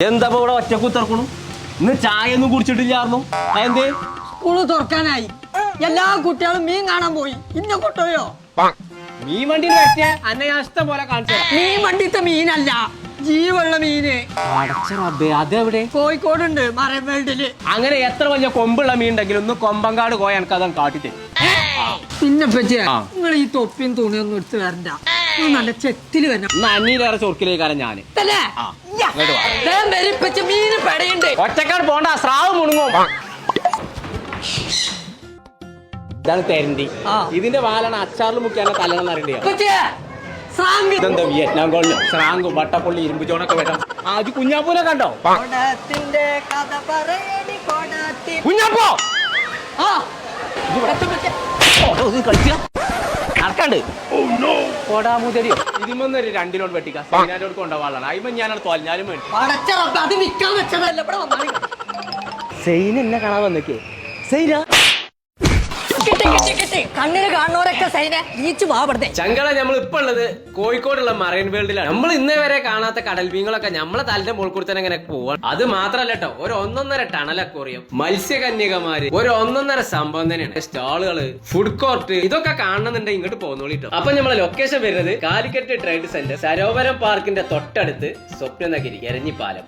എന്താ ഇവിടെ ഒറ്റ കുത്തിറക്കണു? ഇന്ന് ചായ ഒന്നും കുടിച്ചിട്ടില്ലായിരുന്നു. എന്തേ സ്കൂൾ തുറക്കാനായി. എല്ലാ കുട്ടികളും മീൻ കാണാൻ പോയി. ഇന്ന കുട്ടയോ മീൻ വണ്ടി പറ്റിയ അന്നെ ഞാൻ ഇഷ്ടം പോലെ കാണിച്ചു മീൻ വണ്ടിത്തെ മീനല്ല ജീവുള്ള മീന്. അതെവിടെ? കോഴിക്കോടുണ്ട് മറവേൾഡിൽ അങ്ങനെ എത്ര വലിയ കൊമ്പുള്ള മീൻ ഉണ്ടെങ്കിലും ഒന്ന് കൊമ്പങ്കാട് പോയ എനിക്ക് അതാണ് കാട്ടിത്തരും പിന്നെ പറ്റിയ ആ. നിങ്ങൾ ഈ തൊപ്പിയും തുണിയൊന്നും എടുത്ത് വരണ്ട. നിങ്ങൾ നല്ല ചെത്തിൽ വരണം. അന്നീലേറെ ചൊർക്കിലേക്കാരൻ ഞാൻ. ഇതല്ലേ? മീന് പെടയുണ്ട്. ഒറ്റക്കാട് പോണ്ട സ്രാവ് മുണുങ്ങും. ഇതാണ് തെരണ്ടി ഇതിന്റെ വാലാണ് അച്ചാറിൽ മുക്കിയാണ് തലണെന്ന് അറിയണ്ടേ. ഇതെന്താ വിയറ്റ്നാം കോളിന്? സ്രാങ്കും വട്ടപ്പള്ളി ഇരുമ്പ് ചോണൊക്കെ വരാം ആദ്യം കുഞ്ഞാപ്പൂനെ കണ്ടോ? കുഞ്ഞാപ്പോ! ആ, നടക്കണ്ട്. വെട്ടിക്കാം. സൈനാരോട് കൊണ്ടുപോകാനാണ് വേണ്ടി. റബ്ബേ, അത് വിൽക്കാൻ വെച്ചതല്ല. ഇവിടെ വന്നാണ് സെയിൻ എന്നെ കാണാൻ വന്നേക്കേ. സെയിന? കിട്ടി കിട്ടി കിട്ടി കണ്ണിന് സൈന നമ്മൾ ഇപ്പൊ ഉള്ളത് കോഴിക്കോടുള്ള മറൈൻ വേൾഡിലാണ്. നമ്മൾ ഇന്നേ വരെ കാണാത്ത കടൽ മീനുകളൊക്കെ നമ്മളെ തലിന്റെ മുൾക്കൂടി തന്നെ ഇങ്ങനെ പോവാണ്. അത് മാത്രല്ല കേട്ടോ ഒരു ഒന്നൊന്നര ടണൽ അക്വറിയം മത്സ്യകന്യകമാര് ഒരു ഒന്നൊന്നര സംഭവം തന്നെയാണ്. സ്റ്റാളുകൾ ഫുഡ് കോർട്ട് ഇതൊക്കെ കാണണമെന്നുണ്ടെങ്കിൽ ഇങ്ങോട്ട് പോകുന്നോളിട്ടോ അപ്പൊ നമ്മളെ ലൊക്കേഷൻ വരുന്നത് കാലിക്കറ്റ് ട്രേഡ് സെന്റർ സരോവരം പാർക്കിന്റെ തൊട്ടടുത്ത് സ്വപ്നനഗരി എരഞ്ഞിപ്പാലം.